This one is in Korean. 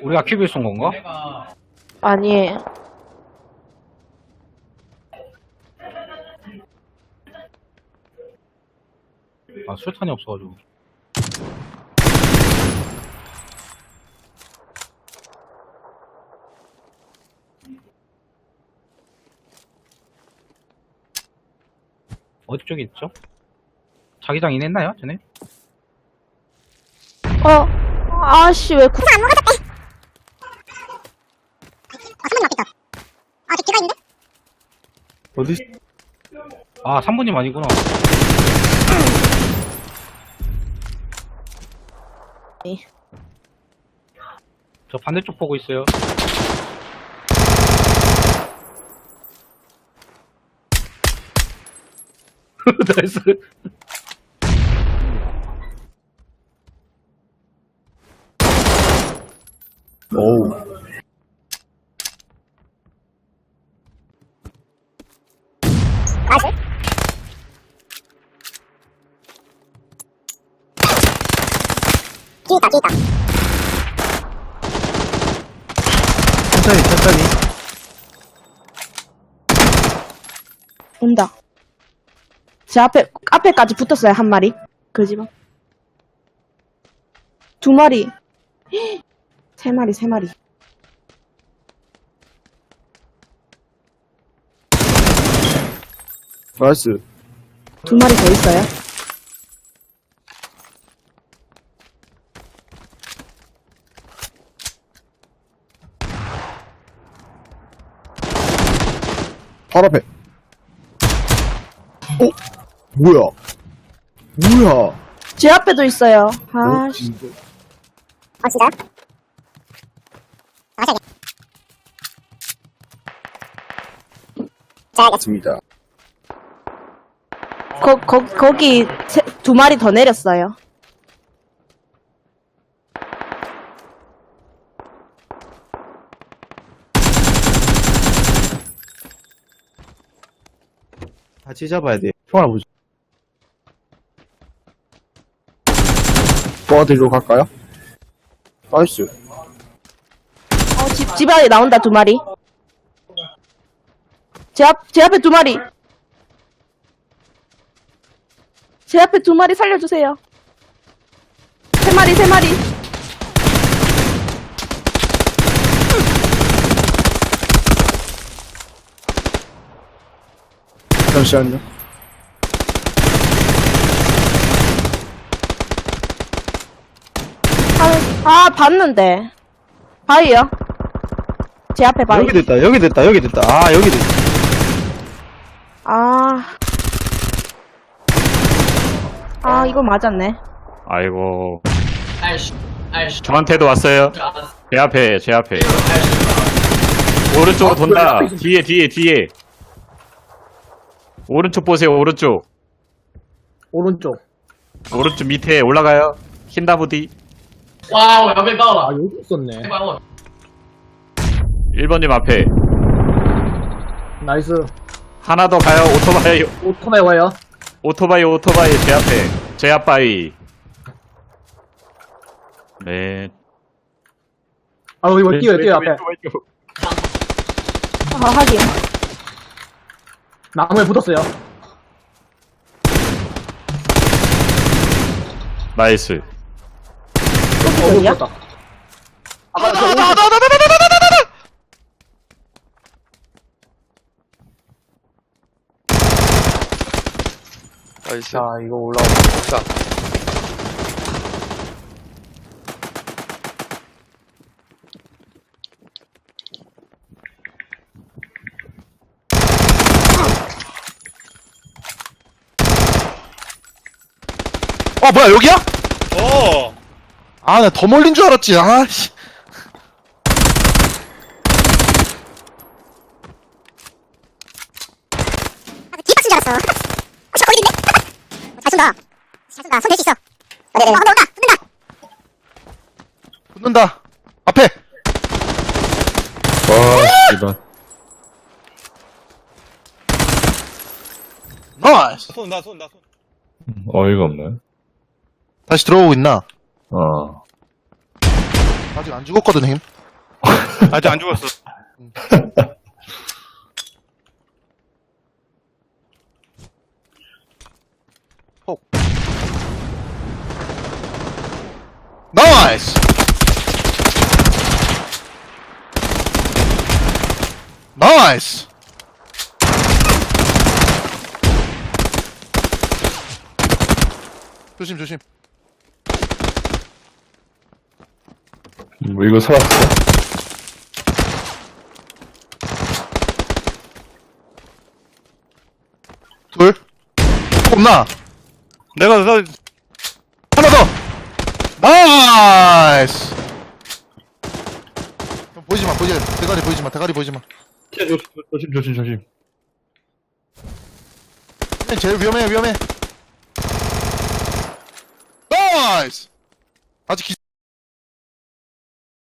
우리가 큐비를 쏜 건가? 아니에요. 아, 수류탄이 없어가지고. 어디 쪽에 있죠? 자기장 인했나요, 쟤네? 어, 아씨, 왜 구... 어디? 아, 3분님 아니구나. 네. 저 반대쪽 보고 있어요. 나이스. 어우. 뒤있다 뒤있다 천천히, 천천히. 온다. 제 앞에, 앞에까지 붙었어요, 한 마리. 그 집은. 두 마리. 세 마리, 세 마리. 나이스. 두 마리 더 있어요. 바로 앞에. 어? 뭐야? 뭐야? 제 앞에도 있어요. 아, 씨. 아 진짜요? 다시 하게 자 알겠습니다 맞습니다. 거, 거, 거기 세, 두 마리 더 내렸어요. 같이 잡아야 돼. 총알 보자. 도와드리러 갈까요? 나이스. 어, 집, 집 안에 나온다, 두 마리. 제 앞, 제 앞에 두 마리. 제 앞에 두 마리 살려주세요. 세 마리, 세 마리. 잠시만요. 아, 아 봤는데. 바위요. 제 앞에 바위. 여기 됐다, 여기 됐다, 여기 됐다. 아, 여기 됐다. 아. 아, 이거 맞았네. 아이고. 저한테도 왔어요. 제 앞에, 제 앞에. 오른쪽으로 돈다. 뒤에, 뒤에, 뒤에. 오른쪽 보세요, 오른쪽. 오른쪽. 오른쪽 밑에 올라가요. 흰나무 뒤. 哇，我要被爆 아, 了！ 여기 있었네. 把我 1번님 앞에. 나이스. 하나 더 가요, 오토바이. 오토바이 와요. 오토바이, 오토바이, 제 앞에. 제 앞바이. 네. 아, 여기 뭐 뛰어요, 뛰어요, 앞에. 왼쪽. 아, 하긴. 나무에 붙었어요. 나이스. 또 어, 기절이야? 붙었다. 나 이스. 자, 이거 올라오고. 어, 뭐야, 여기야? 어. 아, 나 더 멀린 줄 알았지. 아, 씨. 뒷박친 줄 알았어 혹시 거기 있네? 잘 쏜다 잘 쏜다 손댈수 있어 네네네 어 온다 온다 붙는다 붙는다. 앞에. 와, 이런. 나이스. 손, 나 손, 나 손. 어이가 없네. 다시 들어오고 있나? 어. 아직 안 죽었거든, 힘. 아직 안 죽었어. 나이스! 나이스! 조심, 조심. 뭐 이거 살았어. 둘. 없나? 내가 너 하나 더! 나이스! 형, 보이지 마, 보이지 마. 대가리 보이지 마, 대가리 보이지 마. 조심 조심 조심. 형, 제일 위험해, 위험해. 나이스! 아직 기...